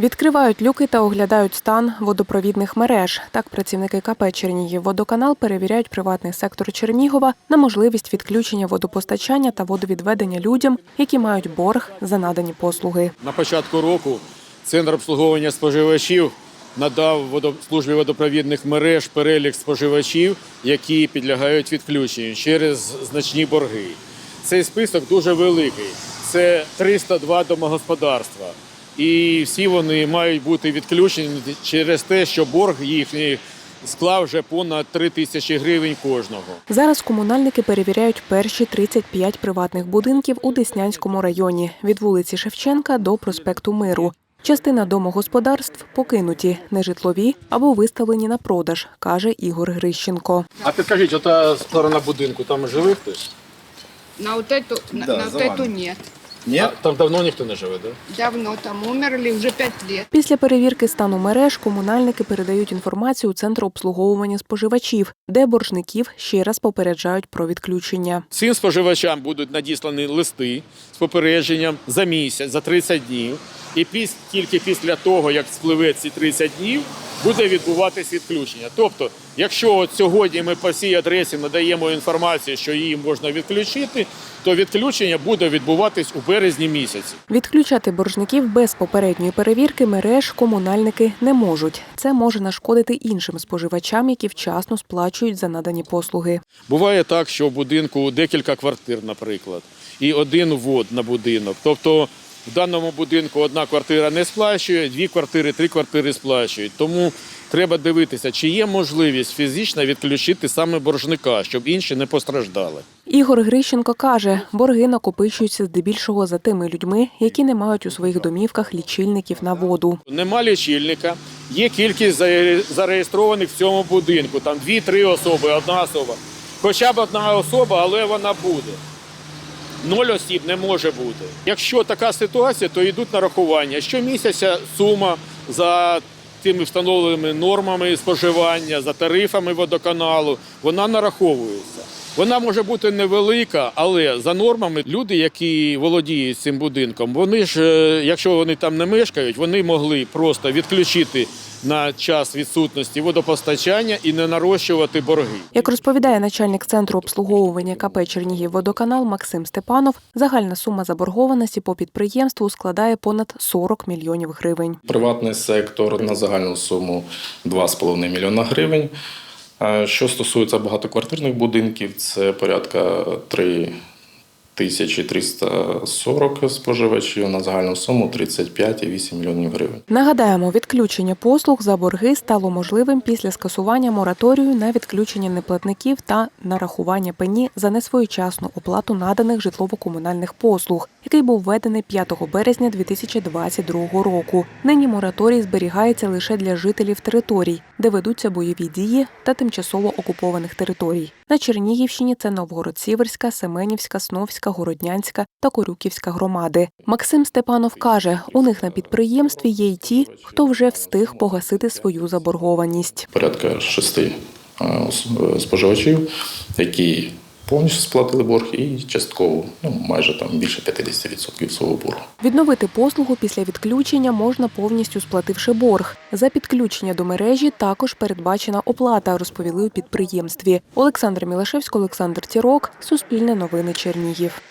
Відкривають люки та оглядають стан водопровідних мереж. Так працівники КП Чернігів водоканал перевіряють приватний сектор Чернігова на можливість відключення водопостачання та водовідведення людям, які мають борг за надані послуги. На початку року Центр обслуговування споживачів надав службі водопровідних мереж перелік споживачів, які підлягають відключенню через значні борги. Цей список дуже великий. Це 302 домогосподарства. І всі вони мають бути відключені через те, що борг їхній склав вже понад 3 тисячі гривень кожного. Зараз комунальники перевіряють перші 35 приватних будинків у Деснянському районі від вулиці Шевченка до проспекту Миру. Частина домогосподарств покинуті, нежитлові або виставлені на продаж, каже Ігор Грищенко. А підкажіть, ота сторона будинку, там живе хтось? На вот эту, на, Да, на за вот эту нет. Ні? Там давно ніхто не живе, так? Давно там умерли, уже пять лет. Після перевірки стану мереж комунальники передають інформацію у центр обслуговування споживачів, де боржників ще раз попереджають про відключення. Цим споживачам будуть надіслані листи з попередженням за місяць, за 30 днів. І піс, тільки після того, як спливе ці 30 днів, буде відбуватись відключення. Тобто, якщо от сьогодні ми по цій адресі надаємо інформацію, що її можна відключити, то відключення буде відбуватись у березні місяці. Відключати боржників без попередньої перевірки мереж комунальники не можуть. Це може нашкодити іншим споживачам, які вчасно сплачують за надані послуги. Буває так, що в будинку декілька квартир, наприклад, і один ввод на будинок. Тобто в даному будинку одна квартира не сплачує, дві квартири, три квартири сплачують. Тому треба дивитися, чи є можливість фізично відключити саме боржника, щоб інші не постраждали. Ігор Грищенко каже, борги накопичуються здебільшого за тими людьми, які не мають у своїх домівках лічильників на воду. Нема лічильника, є кількість зареєстрованих в цьому будинку. Там дві-три особи, одна особа. Хоча б одна особа, але вона буде. Ноль осіб не може бути. Якщо така ситуація, то йдуть нарахування. Щомісяця сума за тими встановленими нормами споживання, за тарифами водоканалу, вона нараховується. Вона може бути невелика, але за нормами люди, які володіють цим будинком, вони ж, е, якщо вони там не мешкають, вони могли просто відключити на час відсутності водопостачання і не нарощувати борги. Як розповідає начальник центру обслуговування КП Чернігів водоканал Максим Степанов, загальна сума заборгованості по підприємству складає понад 40 мільйонів гривень. Приватний сектор на загальну суму 2,5 мільйона гривень. Що стосується багатоквартирних будинків, це порядка 3 тисячі 340 споживачів на загальну суму 35,8 мільйонів гривень. Нагадаємо, відключення послуг за борги стало можливим після скасування мораторію на відключення неплатників та нарахування пені за несвоєчасну оплату наданих житлово-комунальних послуг, який був введений 5 березня 2022 року. Нині мораторій зберігається лише для жителів територій, де ведуться бойові дії та тимчасово окупованих територій. На Чернігівщині це Новгород-Сіверська, Семенівська, Сновська, Городнянська та Корюківська громади. Максим Степанов каже, у них на підприємстві є й ті, хто вже встиг погасити свою заборгованість. Порядка шести споживачів, які повністю сплатили борг і частково, ну майже там більше 50% свого боргу. Відновити послугу після відключення можна повністю сплативши борг. За підключення до мережі також передбачена оплата, розповіли у підприємстві. Олександр Мілашевський, Олександр Тірок, Суспільне новини Чернігів.